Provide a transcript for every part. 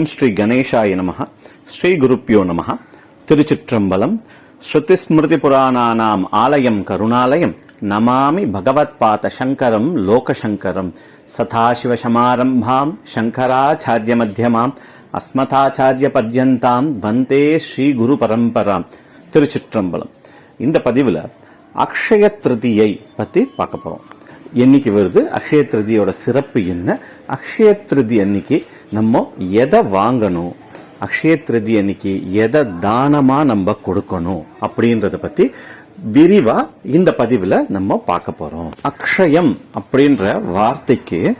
ஓம் ஸ்ரீ கணேஷாய நமஹ. ஸ்ரீ குருப்பியோ நமஹ. திருச்சிற்றம்பலம். ஸ்ருதிஸ்மிருதி புராணானாம் ஆலயம் கருணாலயம். நமாமி பகவத்பாத சங்கரம் லோகசங்கரம். சதாசிவசமாரம்பாம் சங்கராச்சாரிய மத்தியமாம் அஸ்மதாச்சாரிய பர்யந்தாம் வந்தே ஸ்ரீ குரு பரம்பராம். திருச்சிற்றம்பலம். இந்த பதிவில் அக்ஷய திருதியை பற்றி பார்க்க போகிறோம் என்னைக்கு வருது. அக்ஷய திருதியோட சிறப்பு என்ன? அக்ஷய திருதி அன்னைக்கு நம்ம எதை வாங்கணும்? அக்ஷய திருதி அன்னைக்கு எதை தானமா நம்ம கொடுக்கணும்? அப்படின்றத பத்தி விரிவா இந்த பதிவுல நம்ம பார்க்க போறோம். அக்ஷயம் அப்படின்ற வார்த்தைக்கு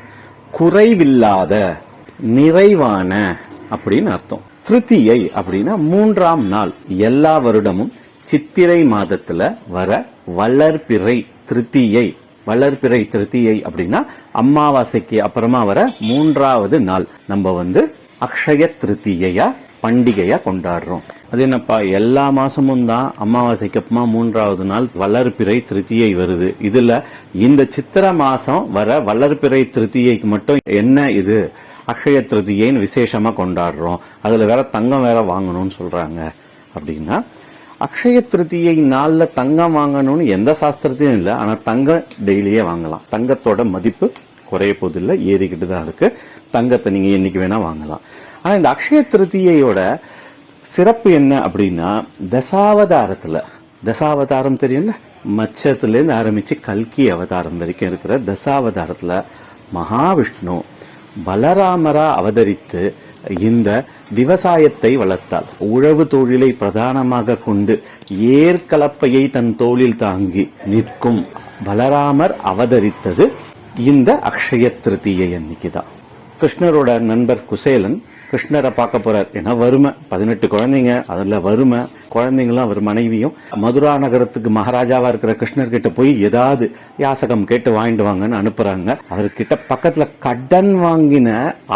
குறைவில்லாத நிறைவான அப்படின்னு அர்த்தம். திருத்தியை அப்படின்னா மூன்றாம் நாள் எல்லா வருடமும் சித்திரை மாதத்துல வர வளர்பிறை திருத்தியை வளர்பிறை திருத்தியை அப்படின்னா அமாவாசைக்கு அப்புறமா வர மூன்றாவது நாள் நம்ம வந்து அக்ஷய திருத்தியையா பண்டிகையா கொண்டாடுறோம். அது என்னப்பா எல்லா மாசமும் தான் அமாவாசைக்கு அப்புறமா மூன்றாவது நாள் வளர்பிறை திருத்தியை வருது. இதுல இந்த சித்திர மாசம் வர வளர்பிறை திருத்தியைக்கு மட்டும் என்ன இது? அக்ஷய திருத்தியைன்னு விசேஷமா கொண்டாடுறோம். அதுல வேற தங்கம் வேற வாங்கணும்னு சொல்றாங்க. அப்படின்னா அக்ஷய திருத்தியை நாளில் தங்கம் வாங்கணும்னு எந்த சாஸ்திரத்தையும் இல்லை. ஆனால் தங்கம் டெய்லியே வாங்கலாம். தங்கத்தோட மதிப்பு குறைய போதில்லை ஏறிக்கிட்டு தான் இருக்கு. தங்கத்தை நீங்கள் என்னைக்கு வேணால் வாங்கலாம். ஆனால் இந்த அக்ஷய திருத்தியையோட சிறப்பு என்ன அப்படின்னா தசாவதாரத்தில் தசாவதாரம் தெரியும்ல? மச்சத்துலேருந்து ஆரம்பித்து கல்கி அவதாரம் வரைக்கும் இருக்கிற தசாவதாரத்தில் மகாவிஷ்ணு பலராமரா அவதரித்து இந்த விவசாயத்தை வளர்த்தால் உழவு தொழிலை பிரதானமாக கொண்டு ஏற்கலப்பையை தன் தோளில் தாங்கி நிற்கும் பலராமர் அவதரித்தது இந்த அக்ஷய திருத்தியை அன்னைக்குதான். கிருஷ்ணரோட நண்பர் குசேலன் கிருஷ்ணரை பார்க்க போறார். ஏன்னா வறுமை. பதினெட்டு குழந்தைங்க அதுல வறுமை. குழந்தைங்களும் அவர் மனைவியும். மதுரா நகரத்துக்கு மகாராஜாவா இருக்கிற கிருஷ்ணர் கிட்ட போய் ஏதாவது யாசகம் கேட்டு வாங்கிட்டு வாங்கன்னு அனுப்புறாங்க. அவர்கிட்ட பக்கத்துல கடன் வாங்கின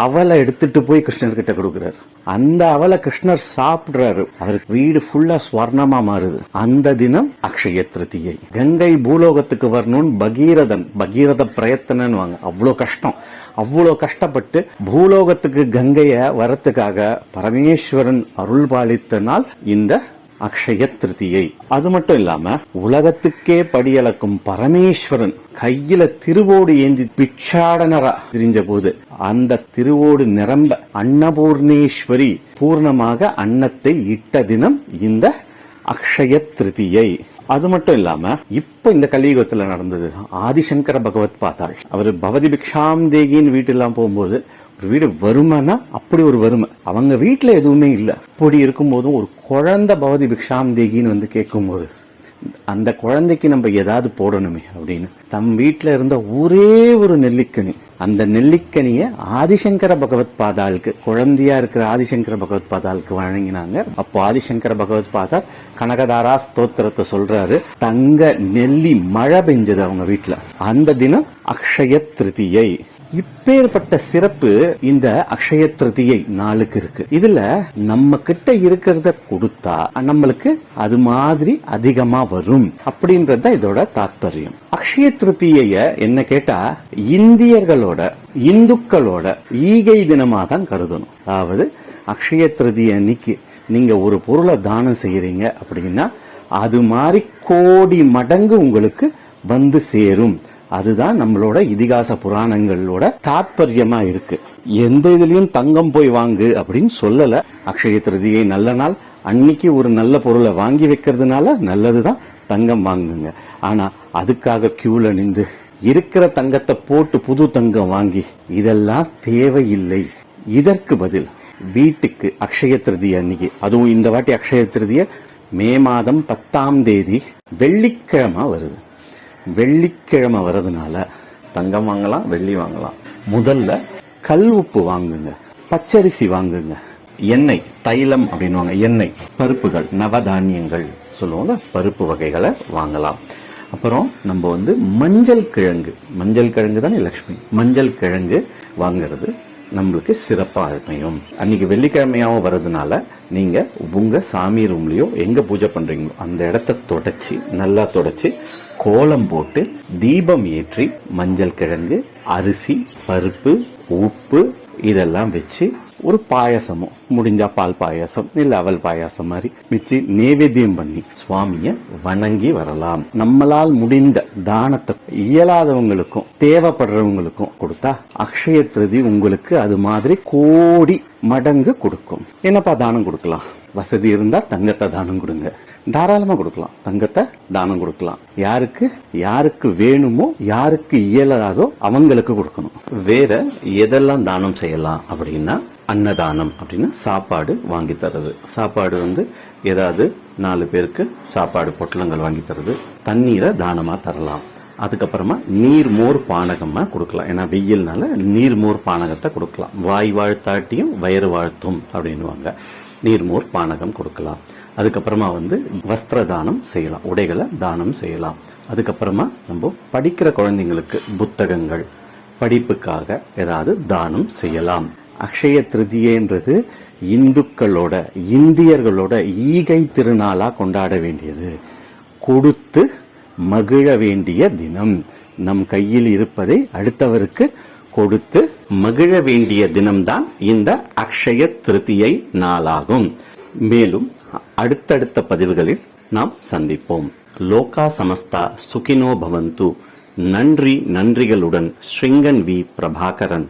அவலை எடுத்துட்டு போய் கிருஷ்ணர் கிட்ட கொடுக்குறாரு. அந்த அவலை கிருஷ்ணர் சாப்பிடுறாரு. அவருக்கு வீடு ஃபுல்லா ஸ்வர்ணமா மாறுது. அந்த தினம் அக்ஷய திருத்தியை. கங்கை பூலோகத்துக்கு வரணும்னு பகீரதன் பகீரத பிரயத்தனன்னு வாங்க அவ்வளோ கஷ்டம். அவ்வளோ கஷ்டப்பட்டு பூலோகத்துக்கு கங்கையை வரத்துக்காக பரமேஸ்வரன் அருள் பாலித்த நாள் இந்த அக்ஷய திருத்தியை அது மட்டும் இல்லாம உலகத்துக்கே படியளக்கும் பரமேஸ்வரன் கையில திருவோடு ஏந்தி பிச்சாடனரா தெரிஞ்ச போது அந்த திருவோடு நிரம்ப அன்னபூர்ணேஸ்வரி பூர்ணமாக அன்னத்தை இட்ட தினம் இந்த அக்ஷய திருதியை. அது மட்டும் இல்லாம இப்ப இந்த கலியுகத்துல நடந்தது ஆதிசங்கர பகவத் பார்த்தாள் அவர் பவதி பிக்ஷாம் தேகின்னு வீட்டெல்லாம் போகும்போது ஒரு வீடு வறுமைனா அப்படி ஒரு வறுமை. அவங்க வீட்டுல எதுவுமே இல்ல. அப்படி இருக்கும்போதும் ஒரு குழந்தை பவதி பிக்ஷாம் தேகின்னு வந்து கேட்கும்போது அந்த குழந்தைக்கு நம்ம ஏதாவது போடணுமே அப்படின்னு. தம் வீட்டுல இருந்த ஒரே ஒரு நெல்லிக்கனி. அந்த நெல்லிக்கனிய ஆதிசங்கர பகவத் பாதாளுக்கு குழந்தையா இருக்கிற ஆதிசங்கர பகவத் பாதாளுக்கு வழங்கினாங்க. அப்போ ஆதிசங்கர பகவத் பாதா கனகதாரா ஸ்தோத்திரத்தை சொல்றாரு. தங்க நெல்லி மழை பெஞ்சது அவங்க வீட்டுல அந்த தினம் அக்ஷய திருதியை. இப்பேற்பட்ட சிறப்பு இந்த அக்ஷய திருதியை நாளுக்கு இருக்கு. இதுல நம்ம கிட்ட இருக்கிறத கொடுத்தா நம்மளுக்கு அது மாதிரி அதிகமா வரும் அப்படின்றத இதோட தாற்பயம். அக்ஷய திருத்திய என்ன கேட்டா இந்தியர்களோட இந்துக்களோட ஈகை தினமா தான் கருதணும். அதாவது அக்ஷய திருதிய அன்னைக்கு நீங்க ஒரு பொருளை தானம் செய்யறீங்க அப்படின்னா அது மாதிரி கோடி மடங்கு உங்களுக்கு வந்து சேரும். அதுதான் நம்மளோட இதிகாச புராணங்களோட தாத்பரியமா இருக்கு. எந்த இதுலயும் தங்கம் போய் வாங்கு அப்படின்னு சொல்லல. அக்ஷய திருதியை நல்ல நாள் அன்னைக்கு ஒரு நல்ல பொருளை வாங்கி வைக்கிறதுனால நல்லதுதான் தங்கம் வாங்குங்க. ஆனா அதுக்காக கியூல நின்று இருக்கிற தங்கத்தை போட்டு புது தங்கம் வாங்கி இதெல்லாம் தேவையில்லை. இதற்கு பதில் வீட்டுக்கு அக்ஷய திருதி அன்னைக்கு. அதுவும் இந்த வாட்டி அக்ஷய திருதிய மே மாதம் பத்தாம் தேதி வெள்ளிக்கிழமை வருது. வெள்ளிக்கிழமை வர்றதுனால தங்கம் வாங்கலாம் வெள்ளி வாங்கலாம். முதல்ல கல் உப்பு வாங்குங்க பச்சரிசி வாங்குங்க. எண்ணெய் தைலம் அப்படின்னுவாங்க எண்ணெய். பருப்புகள் நவதானியங்கள் சொல்லுவாங்க பருப்பு வகைகளை வாங்கலாம். அப்புறம் நம்ம வந்து மஞ்சள் கிழங்கு மஞ்சள் கிழங்கு தானே லக்ஷ்மி? மஞ்சள் கிழங்கு வாங்குறது. நம்மளுக்கு சிறப்பாக அமையும். அன்னைக்கு வெள்ளிக்கிழமையாகவும் வர்றதுனால நீங்கள் உங்கள் சாமி ரூம்லேயோ எங்கே பூஜை பண்ணுறீங்களோ அந்த இடத்த தொடச்சி நல்லா தொடச்சி கோலம் போட்டு தீபம் ஏற்றி மஞ்சள் கிழங்கு அரிசி பருப்பு உப்பு இதெல்லாம் வச்சு ஒரு பாயசமோ முடிஞ்சா பால் பாயாசம் இல்ல அவல் பாயாசம் மாதிரி மிச்சி நேவேத்தியம் பண்ணி சுவாமிய வணங்கி வரலாம். நம்மளால் முடிந்த தானத்தை இயலாதவங்களுக்கும் தேவைப்படுறவங்களுக்கும் கொடுத்தா அக்ஷய திருதி உங்களுக்கு அது மாதிரி கோடி மடங்கு கொடுக்கும். என்னப்பா தானம் கொடுக்கலாம்? வசதி இருந்தா தங்கத்தை தானம் கொடுங்க. தாராளமா கொடுக்கலாம். தங்கத்தை தானம் கொடுக்கலாம். யாருக்கு யாருக்கு வேணுமோ யாருக்கு இயலாதோ அவங்களுக்கு கொடுக்கணும். வேற எதெல்லாம் தானம் செய்யலாம் அப்படின்னா அன்னதானம் அப்படின்னா சாப்பாடு வாங்கி தர்றது. சாப்பாடு வந்து ஏதாவது நாலு பேருக்கு சாப்பாடு பொட்டலங்கள் வாங்கி தர்றது. தண்ணீரை தானமாக தரலாம். அதுக்கப்புறமா நீர் மோர் கொடுக்கலாம். ஏன்னா வெயில்னால நீர் மோர் பானகத்தை கொடுக்கலாம். வாய் வாழ்த்தாட்டியும் வயிறு வாழ்த்தும் அப்படின்னுவாங்க. நீர்மோர் பானகம் கொடுக்கலாம். அதுக்கப்புறமா வந்து வஸ்திர தானம் செய்யலாம். உடைகளை தானம் செய்யலாம். அதுக்கப்புறமா நம்ம படிக்கிற குழந்தைங்களுக்கு புத்தகங்கள் படிப்புக்காக ஏதாவது தானம் செய்யலாம். அக்ஷய திருதியன்றது இந்துக்களோட இந்தியர்களோட ஈகை திருநாளா கொண்டாட வேண்டியது. கொடுத்து மகிழ வேண்டிய தினம். நம் கையில் இருப்பதை அடுத்தவருக்கு கொடுத்து மகிழ வேண்டிய தினம்தான் இந்த அக்ஷய திருதியை நாளாகும். மேலும் அடுத்தடுத்த பதிவுகளில் நாம் சந்திப்போம். லோகா சமஸ்தா சுகினோ பவந்து. நன்றி நன்றிகளுடன் ஸ்ரீங்கன் வி பிரபாகரன்.